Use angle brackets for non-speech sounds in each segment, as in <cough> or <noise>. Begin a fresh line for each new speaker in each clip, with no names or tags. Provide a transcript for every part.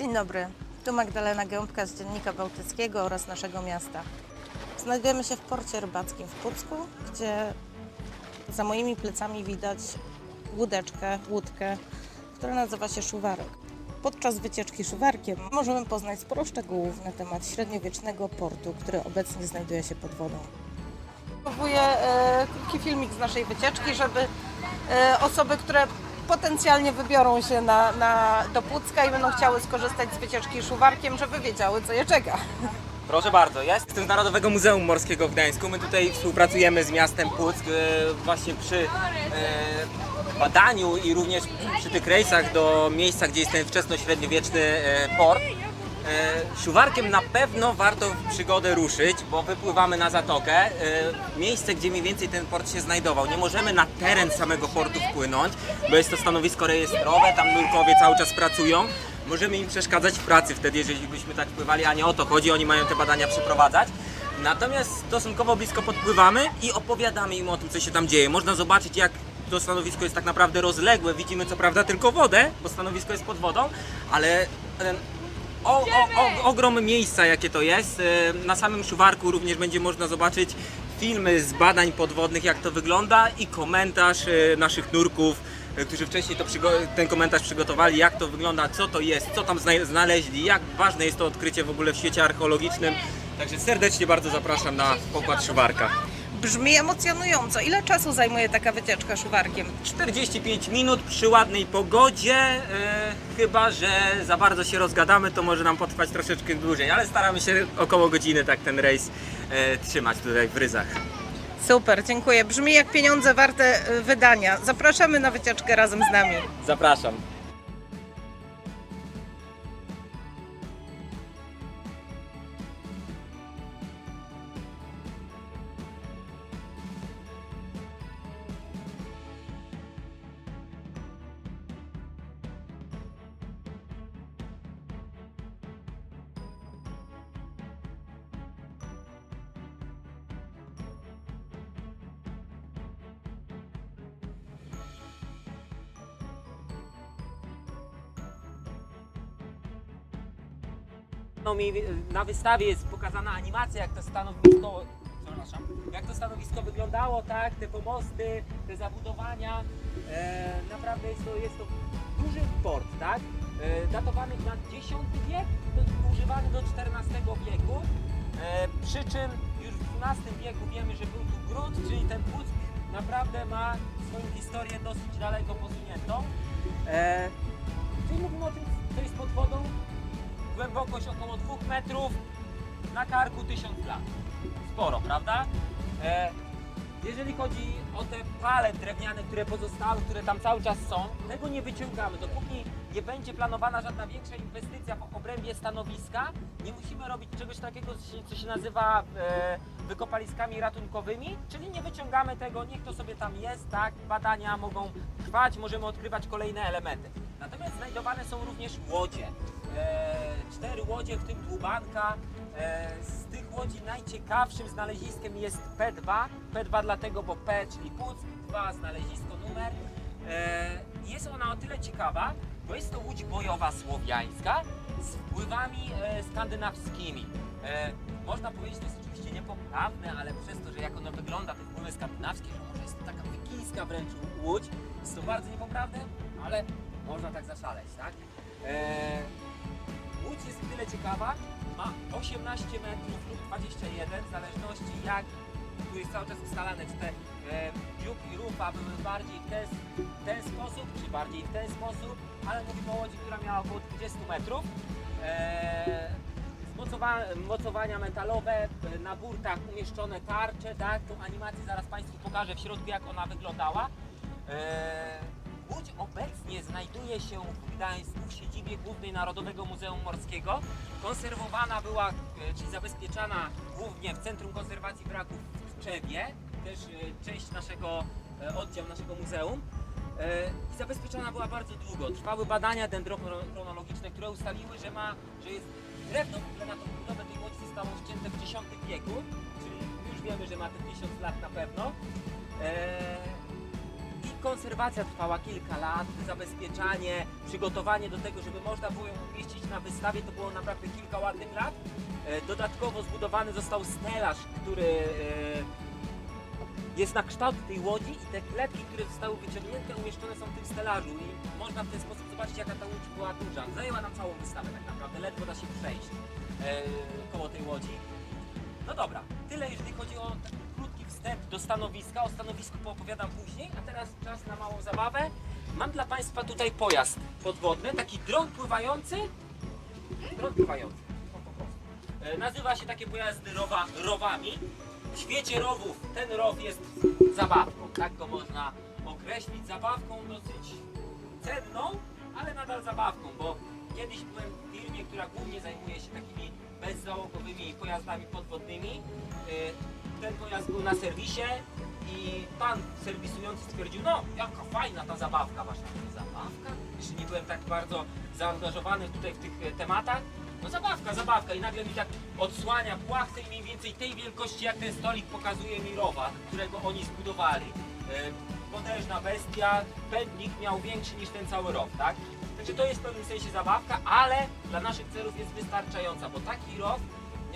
Dzień dobry, tu Magdalena Gębka z Dziennika Bałtyckiego oraz naszego miasta. Znajdujemy się w porcie rybackim w Pucku, gdzie za moimi plecami widać łódeczkę, łódkę, która nazywa się Szuwarek. Podczas wycieczki szuwarkiem możemy poznać sporo szczegółów na temat średniowiecznego portu, który obecnie znajduje się pod wodą. Próbuję e, krótki filmik z naszej wycieczki, żeby e, osoby, które potencjalnie wybiorą się na, na, do Pucka i będą chciały skorzystać z wycieczki szuwarkiem, żeby wiedziały, co je czeka.
Proszę bardzo, ja jestem z Narodowego Muzeum Morskiego w Gdańsku. My tutaj współpracujemy z miastem Puck e, właśnie przy e, badaniu i również przy tych rejsach do miejsca, gdzie jest ten wczesno-średniowieczny e, port. E, Szuwarkiem na pewno warto w przygodę ruszyć, bo wypływamy na zatokę, e, miejsce, gdzie mniej więcej ten port się znajdował. Nie możemy na teren samego portu wpłynąć, bo jest to stanowisko rejestrowe, tam nurkowie cały czas pracują. Możemy im przeszkadzać w pracy wtedy, jeżeli byśmy tak wpływali, a nie o to chodzi, oni mają te badania przeprowadzać. Natomiast stosunkowo blisko podpływamy i opowiadamy im o tym, co się tam dzieje. Można zobaczyć, jak to stanowisko jest tak naprawdę rozległe. Widzimy co prawda tylko wodę, bo stanowisko jest pod wodą, ale ten o, o, o, ogrom miejsca, jakie to jest. E, Na samym szuwarku również będzie można zobaczyć filmy z badań podwodnych, jak to wygląda i komentarz e, naszych nurków, e, którzy wcześniej ten komentarz przygotowali, jak to wygląda, co to jest, co tam zna- znaleźli, jak ważne jest to odkrycie w ogóle w świecie archeologicznym. Także serdecznie bardzo zapraszam na pokład szuwarka.
Brzmi emocjonująco. Ile czasu zajmuje taka wycieczka szuwarkiem?
45 minut przy ładnej pogodzie, e, chyba że za bardzo się rozgadamy, to może nam potrwać troszeczkę dłużej, ale staramy się około godziny tak ten rejs e, trzymać tutaj w ryzach.
Super, dziękuję. Brzmi jak pieniądze warte y, wydania. Zapraszamy na wycieczkę razem z nami.
Zapraszam. Na wystawie jest pokazana animacja, jak to stanowisko, przepraszam, jak to stanowisko wyglądało, tak, te pomosty, te zabudowania. E, naprawdę jest to, jest to duży port, tak, e, datowany na X wiek, używany do XIV wieku, e, przy czym już w XII wieku wiemy, że był tu gród, czyli ten Puck naprawdę ma swoją historię dosyć daleko posuniętą. E, czyli mówimy o tym, co jest pod wodą, głębokość około 2 metrów, na karku 1000 lat. Sporo, prawda? E, jeżeli chodzi o te pale drewniane, które pozostały, które tam cały czas są, tego nie wyciągamy. Dopóki nie będzie planowana żadna większa inwestycja w obrębie stanowiska, nie musimy robić czegoś takiego, co się, nazywa e, wykopaliskami ratunkowymi, czyli nie wyciągamy tego, niech to sobie tam jest, tak? Badania mogą trwać, możemy odkrywać kolejne elementy. Natomiast znajdowane są również łodzie. E, cztery łodzie, w tym dłubanka. E, z tych łodzi najciekawszym znaleziskiem jest P2. P2 dlatego, bo P, czyli Puck, 2 znalezisko numer. E, jest ona o tyle ciekawa, bo jest to łódź bojowa słowiańska z wpływami skandynawskimi. Można powiedzieć, to jest oczywiście niepoprawne, ale przez to, że jak ona wygląda, te wpływy skandynawskie, że może jest to taka wikińska wręcz łódź, jest to bardzo niepoprawne, ale można tak zaszaleć, tak? Ciekawa, ma 18 metrów lub 21, w zależności jak, tu jest cały czas ustalane, czy te e, dziób i rufa były bardziej w ten, ten sposób, czy bardziej w ten sposób, ale mówimy o łodzi, która miała około 20 metrów. E, mocowania metalowe, e, na burtach umieszczone tarcze, tak, tą animację zaraz Państwu pokażę w środku, jak ona wyglądała. E, Łódź obecnie znajduje się w Gdańsku w siedzibie Głównej Narodowego Muzeum Morskiego. Konserwowana była, e, czyli zabezpieczana głównie w Centrum Konserwacji Wraków w Tczewie, też e, część naszego, e, oddział naszego muzeum. I zabezpieczona była bardzo długo. Trwały badania dendrochronologiczne, które ustaliły, że ma, że jest drewno ogóle na tą budowę tej łodzi zostało ścięte w X wieku, czyli już wiemy, że ma te 1000 lat na pewno. E, I konserwacja trwała kilka lat, zabezpieczanie, przygotowanie do tego, żeby można było ją umieścić na wystawie, to było naprawdę kilka ładnych lat. E, Dodatkowo zbudowany został stelaż, który e, jest na kształt tej łodzi i te klepki, które zostały wyciągnięte, umieszczone są w tym stelażu i można w ten sposób zobaczyć, jaka ta łódź była duża. Zajęła nam całą wystawę tak naprawdę, ledwo da się przejść e, koło tej łodzi. No dobra, tyle jeżeli chodzi o stanowiska. O stanowisku poopowiadam później, a teraz czas na małą zabawę. Mam dla Państwa tutaj pojazd podwodny, taki dron pływający. Dron pływający. E, Nazywa się takie pojazdy rowa, rowami. W świecie rowów ten row jest zabawką, tak go można określić. Zabawką dosyć cenną, ale nadal zabawką, bo kiedyś byłem w firmie, która głównie zajmuje się takimi bezzałogowymi pojazdami podwodnymi. Y, Ten pojazd był na serwisie i pan serwisujący stwierdził, no jaka fajna ta zabawka wasza. Zabawka? Jeszcze nie byłem tak bardzo zaangażowany tutaj w tych e, tematach. No zabawka, zabawka i nagle mi tak odsłania płachtę i mniej więcej tej wielkości jak ten stolik pokazuje mi rowa, którego oni zbudowali. E, Potężna bestia, pędnik miał większy niż ten cały row, tak? Znaczy to jest w pewnym sensie zabawka, ale dla naszych celów jest wystarczająca, bo taki row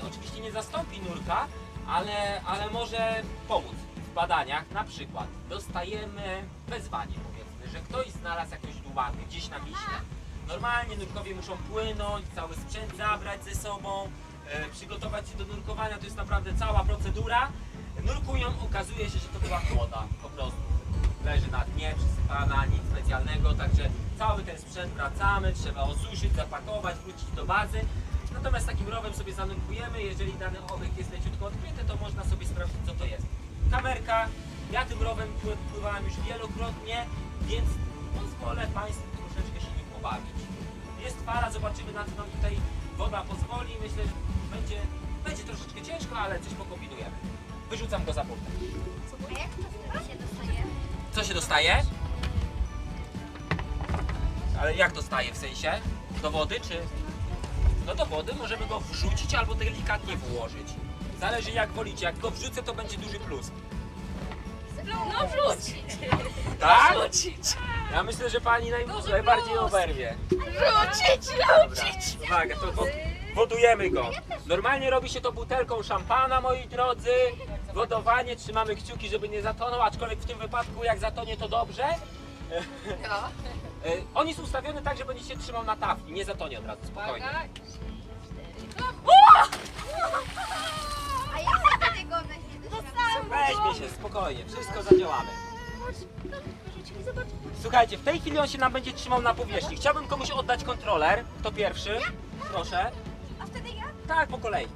oczywiście nie zastąpi nurka, ale, ale może pomóc w badaniach. Na przykład dostajemy wezwanie powiedzmy, że ktoś znalazł jakąś długę gdzieś na Wiśle. Normalnie nurkowie muszą płynąć, cały sprzęt zabrać ze sobą, e, przygotować się do nurkowania, to jest naprawdę cała procedura. Nurkują, okazuje się, że to była woda po prostu. Leży na dnie, przysypana, nic specjalnego, także cały ten sprzęt wracamy, trzeba osuszyć, zapakować, wrócić do bazy. Natomiast takim rowem sobie zanurkujemy, jeżeli dany obiekt jest leciutko odkryty, to można sobie sprawdzić co to jest. Kamerka, ja tym rowem pły- pływałem już wielokrotnie, więc pozwolę Państwu troszeczkę się nim pobawić. Jest fala, zobaczymy na co nam tutaj woda pozwoli. Myślę, że będzie, będzie troszeczkę ciężko, ale coś pokombinujemy. Wyrzucam go za burtę.
A jak to wtedy się dostaje?
Co się dostaje? Ale jak dostaje w sensie? Do wody czy? No do wody możemy go wrzucić albo delikatnie włożyć. Zależy jak wolicie. Jak go wrzucę to będzie duży plus.
No wrzuć!
Tak?
Wrzucić!
Ja myślę, że pani naj,
Duży
najbardziej
plus.
oberwie.
Wrzucić!
Dobra,
Wrzucić!
uwaga, to wo- wodujemy go. Normalnie robi się to butelką szampana, moi drodzy. Wodowanie, trzymamy kciuki, żeby nie zatonął, aczkolwiek w tym wypadku jak zatonie to dobrze.
No.
E, On jest ustawiony tak, że będzie się trzymał na tafli, nie zatonie od razu, spokojnie.
A jak się do tego weźmie do?
Weźmie się, spokojnie, wszystko zadziałamy. Słuchajcie, w tej chwili on się nam będzie trzymał na powierzchni. Chciałbym komuś oddać kontroler. Kto pierwszy? Proszę.
A wtedy ja?
Tak, po kolei.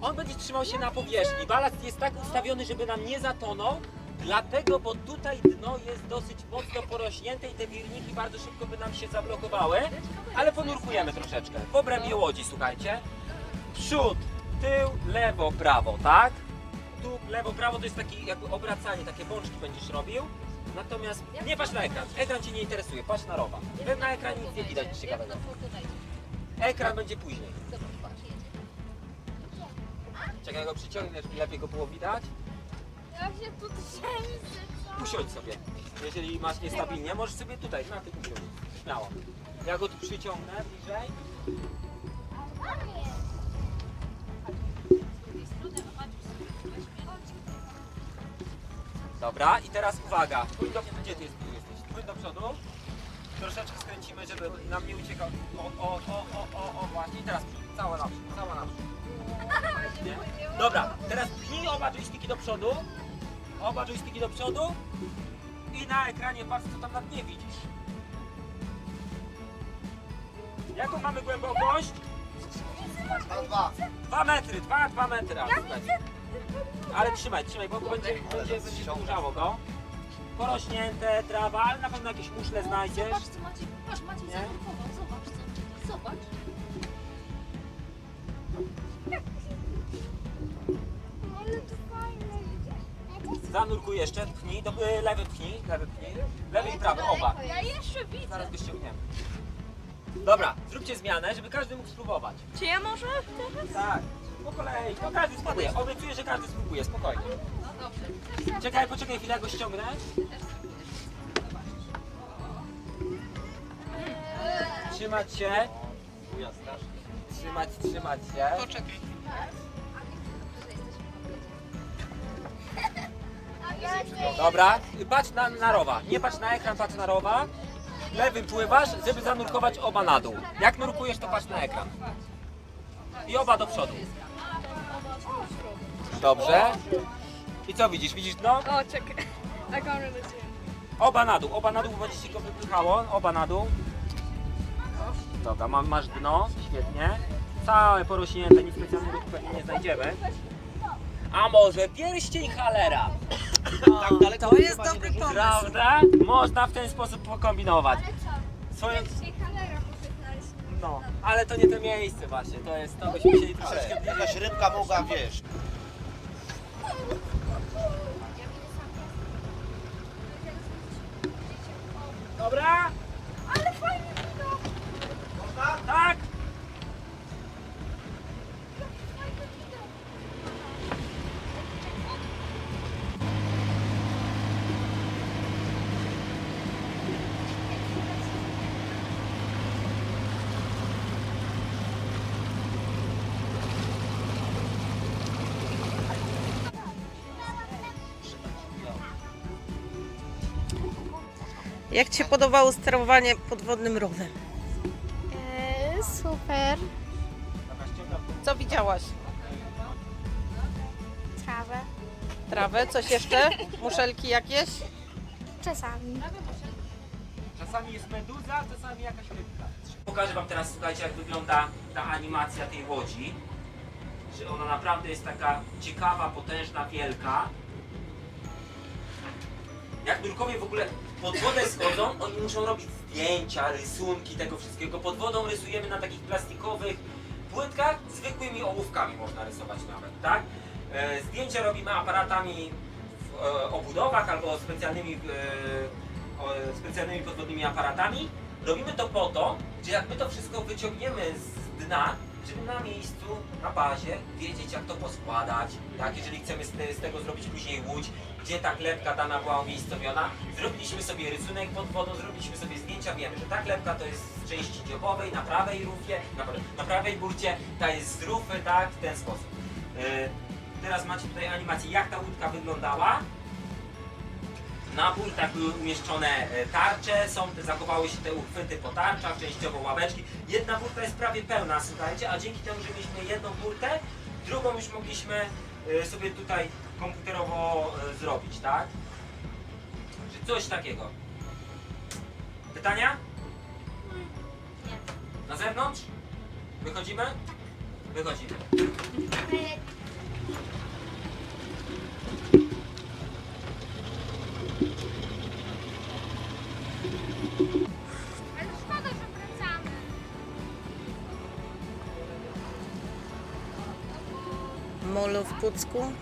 On będzie trzymał się na powierzchni. Balast jest tak ustawiony, żeby nam nie zatonął. Dlatego, bo tutaj dno jest dosyć mocno porośnięte i te wirniki bardzo szybko by nam się zablokowały. Ale ponurkujemy troszeczkę. W obrębie łodzi, słuchajcie. Przód, tył, lewo, prawo, tak? Tu lewo, prawo to jest takie jakby obracanie, takie bączki będziesz robił. Natomiast nie patrz na ekran. Ekran Cię nie interesuje, patrz na rowa. Na ekranie nic nie widać ciekawego. Ekran będzie później. Czekaj, go przyciągnę, żeby lepiej go było widać.
Ja się tu trzęsę.
Usiądź sobie. Jeżeli masz niestabilnie, możesz sobie tutaj, na tym usiąść. Śmiało. Ja go tu przyciągnę bliżej. Dobra, i teraz uwaga. Płyń do, gdzie ty jest, tu jesteś? Płyń do przodu. Troszeczkę skręcimy, żeby nam nie uciekał. O, o, o, o, o, o, właśnie. I teraz przód. Cała naprzód, cała naprzód. <laughs> Nie? Dobra, teraz pchnij oba joysticki do przodu. Oba joysticki do przodu. I na ekranie patrz, co tam na dnie widzisz. Jaką mamy głębokość?
Dwa.
Dwa metry, dwa, dwa metry. Ale, słuchajcie. ale trzymaj, trzymaj, bo będzie, będzie, będzie zadłużało go. Porośnięte, trawa, ale na pewno jakieś muszle znajdziesz.
Zobacz co Maciej, patrz Maciej zobacz co, zobacz.
Zanurkuj jeszcze, pchnij, do, y, lewy pchnij, lewy pchnij, lewy i prawy, oba.
Ja jeszcze widzę.
Zaraz go ściągniemy. Dobra, zróbcie zmianę, żeby każdy mógł spróbować.
Czy ja może teraz?
Tak, po kolei, no, każdy spróbuje. Obiecuję, że każdy spróbuje, spokojnie.
No,
Czekaj, poczekaj chwilę, go ściągnę. Trzymać się. Trzymać, trzymać się.
Poczekaj.
Dobra, patrz na, na rowa. Nie patrz na ekran, patrz na rowa. Lewym pływasz, żeby zanurkować oba na dół. Jak nurkujesz, to patrz na ekran. I oba do przodu. Dobrze. I co widzisz? Widzisz dno?
O, czekaj. <laughs> Tak
Oba na dół, oba na dół, bo będzie ci go wypychało. Oba na dół. Dobra, ma- masz dno, świetnie. Całe porośnięte, nic specjalnego pewnie nie znajdziemy. A może pierścień Halera?
To jest dobry pomysł.
Prawda? Można w ten sposób pokombinować. Swoją...
kamera muszę znaleźć.
No, ale to nie to miejsce właśnie, to jest, to byśmy musieli troszeczkę
Ale
bliżej.
jakaś rybka mogła, wiesz.
Dobra?
Jak Ci się podobało sterowanie podwodnym rowem?
Eee, super.
Co widziałaś?
Trawę.
Trawę? Coś jeszcze? Muszelki jakieś?
Czasami.
Czasami jest meduza, czasami jakaś rybka. Pokażę Wam teraz, słuchajcie, jak wygląda ta animacja tej łodzi. Że ona naprawdę jest taka ciekawa, potężna, wielka. Jak nurkowie w ogóle pod wodę schodzą, oni muszą robić zdjęcia, rysunki tego wszystkiego. Pod wodą rysujemy na takich plastikowych płytkach, zwykłymi ołówkami można rysować nawet, tak? E, zdjęcia robimy aparatami w e, obudowach albo specjalnymi, e, specjalnymi podwodnymi aparatami. Robimy to po to, że jak my to wszystko wyciągniemy z dna, na miejscu, na bazie wiedzieć jak to poskładać, tak? Jeżeli chcemy z, te, z tego zrobić później łódź, gdzie ta klepka dana była umiejscowiona, zrobiliśmy sobie rysunek pod wodą, zrobiliśmy sobie zdjęcia, wiemy, że ta klepka to jest z części dziobowej, na prawej rufie, na, na prawej burcie, ta jest z rufy, tak? W ten sposób. Yy, teraz macie tutaj animację, jak ta łódka wyglądała. Na burtach były umieszczone e, tarcze, są, te- zachowały się te uchwyty po tarczach, częściowo ławeczki. Jedna burta jest prawie pełna, słuchajcie, a dzięki temu, że mieliśmy jedną burtę, drugą już mogliśmy e, sobie tutaj komputerowo e, zrobić, tak? Czy coś takiego. Pytania? Na zewnątrz? Wychodzimy? Wychodzimy.
Pucku.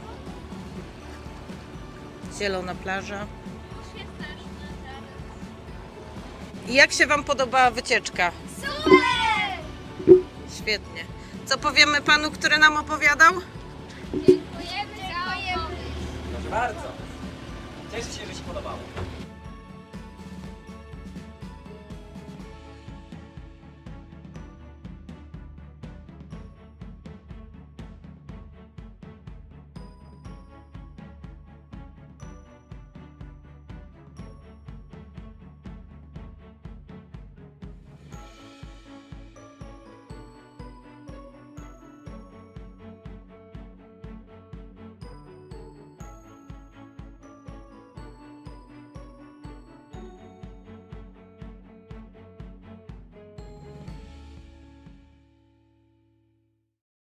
Zielona plaża. I jak się Wam podobała wycieczka?
Super!
Świetnie. Co powiemy panu, który nam opowiadał?
Dziękujemy za.
Proszę bardzo. Cieszę się, że się podobało.